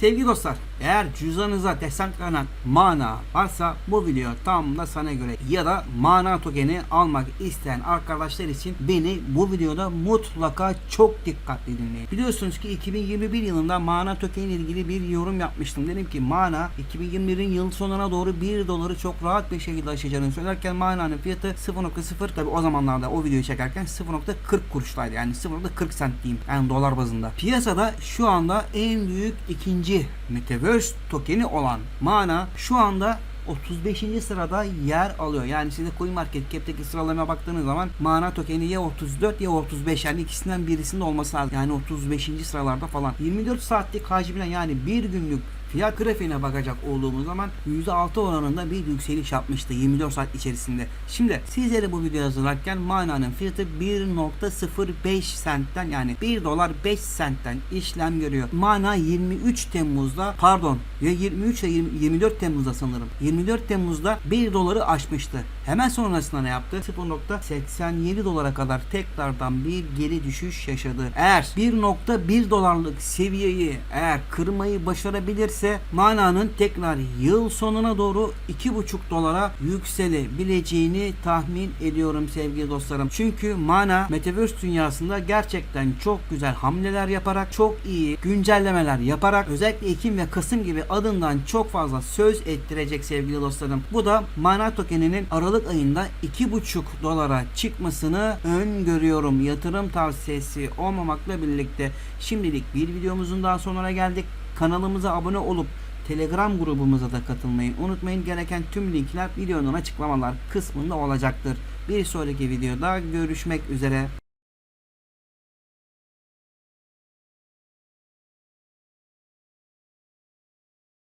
Sevgili dostlar, eğer cüzdanınıza desentlenen mana varsa bu video tam da sana göre ya da mana tokeni almak isteyen arkadaşlar için beni bu videoda mutlaka çok dikkatli dinleyin. Biliyorsunuz ki 2021 yılında mana tokeni ilgili bir yorum yapmıştım. Dedim ki mana 2021'in yıl sonuna doğru 1 doları çok rahat bir şekilde aşacağını söylerken mananın fiyatı 0.0 tabi o zamanlarda o videoyu çekerken 0.40 kuruşlaydı. Yani 0.40 sent diyeyim. Yani dolar bazında. Piyasada şu anda en büyük ikinci Metaverse tokeni olan Mana şu anda 35. sırada yer alıyor. Yani size CoinMarketCap'teki sıralamaya baktığınız zaman Mana tokeni ya 34 ya 35 yani ikisinden birisinde olması lazım. Yani 35. sıralarda falan. 24 saatlik hacmiyle yani bir günlük fiyat grafiğine bakacak olduğumuz zaman %6 oranında bir yükseliş yapmıştı 24 saat içerisinde. Şimdi sizlere bu videoyu hazırlarken Mana'nın fiyatı 1.05 sentten yani 1 dolar 5 sentten işlem görüyor. Mana 23 Temmuz'da pardon ya 23 ya 20 24 Temmuz'da sanırım. 24 Temmuz'da 1 doları aşmıştı. Hemen sonrasında ne yaptı? 0.87 dolara kadar tekrardan bir geri düşüş yaşadı. Eğer 1.1 dolarlık seviyeyi eğer kırmayı başarabilirse Mana'nın tekrar yıl sonuna doğru 2.5 dolara yükselebileceğini tahmin ediyorum sevgili dostlarım. Çünkü Mana Metaverse dünyasında gerçekten çok güzel hamleler yaparak çok iyi güncellemeler yaparak özellikle Ekim ve Kasım gibi adından çok fazla söz ettirecek sevgili dostlarım. Bu da Mana tokeninin Aralık ayında 2.5 dolara çıkmasını öngörüyorum. Yatırım tavsiyesi olmamakla birlikte şimdilik bir videomuzun daha sonuna geldik. Kanalımıza abone olup Telegram grubumuza da katılmayı unutmayın. Gereken tüm linkler videonun açıklamalar kısmında olacaktır. Bir sonraki videoda görüşmek üzere.